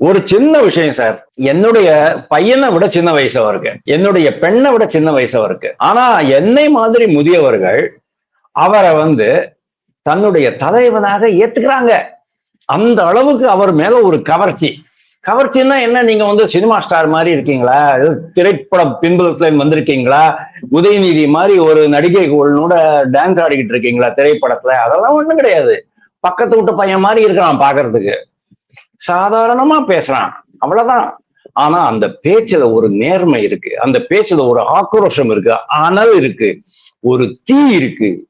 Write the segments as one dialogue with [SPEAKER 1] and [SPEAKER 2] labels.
[SPEAKER 1] ஒரு சின்ன விஷயம் சார் என்னுடைய பையனை விட சின்ன வயசு அவருக்கு. என்னுடைய பெண்ணை விட சின்ன வயசு அவருக்கு. ஆனா என்னை மாதிரி முதியவர்கள் அவரை வந்து தன்னுடைய தலைவனாக ஏத்துக்கிறாங்க. அந்த அளவுக்கு அவர் மேல ஒரு கவர்ச்சி. கவர்ச்சின்னா என்ன? நீங்க வந்து சினிமா ஸ்டார் மாதிரி இருக்கீங்களா? திரைப்படம் திரைப்பட பின்புலத்துல வந்திருக்கீங்களா? உதயநிதி மாதிரி ஒரு நடிகை கூட டான்ஸ் ஆடிக்கிட்டு இருக்கீங்களா திரைப்படத்துல? அதெல்லாம் ஒண்ணும் கிடையாது. பக்கத்து வீட்டு பையன் மாதிரி இருக்கிறான் பாக்குறதுக்கு. சாதாரணமா பேசுறான். அவ்வளவுதான். ஆனா அந்த பேச்சுல ஒரு நேர்மை இருக்கு. அந்த பேச்சுல ஒரு ஆக்ரோஷம் இருக்கு. அனல் இருக்கு. ஒரு தீ இருக்கு.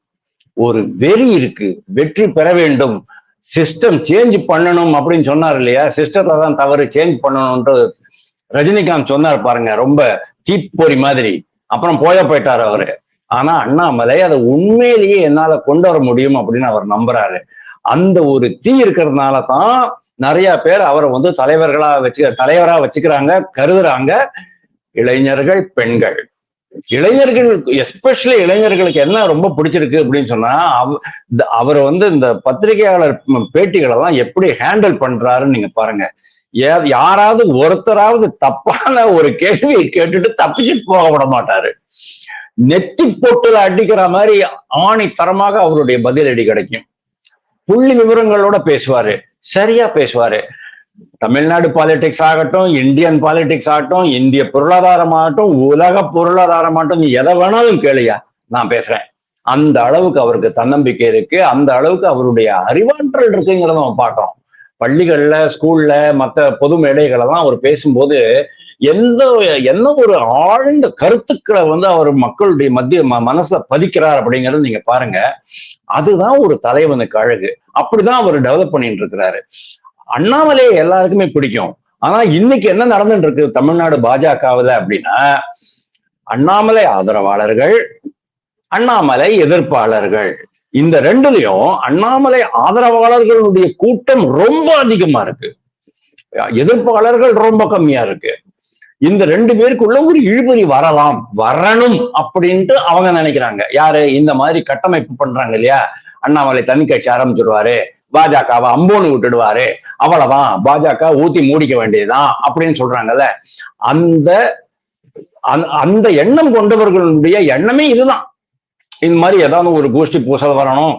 [SPEAKER 1] ஒரு வெறி இருக்கு. வெற்றி பெற வேண்டும். சிஸ்டம் சேஞ்ச் பண்ணணும் அப்படின்னு சொன்னார் இல்லையா? சிஸ்டத்தை தான் தவறு சேஞ்ச் பண்ணணும்ன்ட்டு ரஜினிகாந்த் சொன்னார் பாருங்க. ரொம்ப தீப்பொறி மாதிரி. அப்புறம் போய போயிட்டார் அவரு. ஆனா அண்ணாமலை அதை உண்மையிலேயே என்னால கொண்டு வர முடியும் அப்படின்னு அவர் நம்புறாரு. அந்த ஒரு தீ இருக்கிறதுனால தான் நிறைய பேர் அவரை வந்து தலைவர்களா வச்சு தலைவரா வச்சுக்கிறாங்க கருதுறாங்க. இளைஞர்கள் பெண்கள். இளைஞர்கள் எஸ்பெஷலி இளைஞர்களுக்கு என்ன ரொம்ப பிடிச்சிருக்கு அப்படின்னு சொன்னா அவர் வந்து இந்த பத்திரிகையாளர் பேட்டிகளை எல்லாம் எப்படி ஹேண்டில் பண்றாருன்னு நீங்க பாருங்க. யாராவது ஒருத்தராவது தப்பான ஒரு கேள்வியை கேட்டுட்டு தப்பிச்சுட்டு போக விட மாட்டாரு. நெத்தி பொட்டுல அடிக்கிற மாதிரி ஆணித்தரமாக அவருடைய பதிலடி கிடைக்கும். புள்ளி விவரங்களோட பேசுவாரு. சரியா பேசுவாரு. தமிழ்நாடு பாலிடிக்ஸ் ஆகட்டும் இந்தியன் பாலிடிக்ஸ் ஆகட்டும் இந்திய பொருளாதாரம் ஆகட்டும் உலக பொருளாதாரம் ஆகட்டும் நீ எதை வேணாலும் கேளியா நான் பேசுறேன். அந்த அளவுக்கு அவருக்கு தன்னம்பிக்கை இருக்கு அந்த அளவுக்கு அவருடைய அறிவாற்றல் இருக்குங்கிறத நம்ம பார்க்கறோம். பள்ளிகள்ல ஸ்கூல்ல மற்ற பொது மேடைகளெல்லாம் அவர் பேசும்போது எந்த என்ன ஒரு ஆழ்ந்த கருத்துக்களை வந்து அவர் மக்களுடைய மத்திய மனசுல பதிக்கிறார் அப்படிங்கறது நீங்க பாருங்க. அதுதான் ஒரு தலைவனுக்கு அழகு. அப்படிதான் அவர் டெவலப் பண்ணிட்டு இருக்கிறாரு. அண்ணாமலையை எல்லாருக்குமே பிடிக்கும். ஆனா இன்னைக்கு என்ன நடந்துட்டு இருக்கு? தமிழ்நாடு பாஜகவுல அப்படின்னா அண்ணாமலை ஆதரவாளர்கள் அண்ணாமலை எதிர்ப்பாளர்கள். இந்த ரெண்டுலயும் அண்ணாமலை ஆதரவாளர்களுடைய கூட்டம் ரொம்ப அதிகமா இருக்கு. எதிர்ப்பாளர்கள் ரொம்ப கம்மியா இருக்கு. இந்த ரெண்டு பேருக்குள்ள ஒரு இழுபறி வரலாம் வரணும் அப்படின்ட்டு அவங்க நினைக்கிறாங்க. யாரு? இந்த மாதிரி கட்டமைப்பு பண்றாங்க இல்லையா? அண்ணாமலை தனி கட்சி ஆரம்பிச்சிருவாரு. பாஜகவை அம்போன்னு விட்டுடுவாரு. அவ்வளவுதான். பாஜக ஊத்தி மூடிக்க வேண்டியதுதான் அப்படின்னு சொல்றாங்கல்ல. அந்த அந்த எண்ணம் கொண்டவர்களுடைய எண்ணமே இதுதான். இந்த மாதிரி ஏதாவது ஒரு கோஷ்டி பூசல் வரணும்.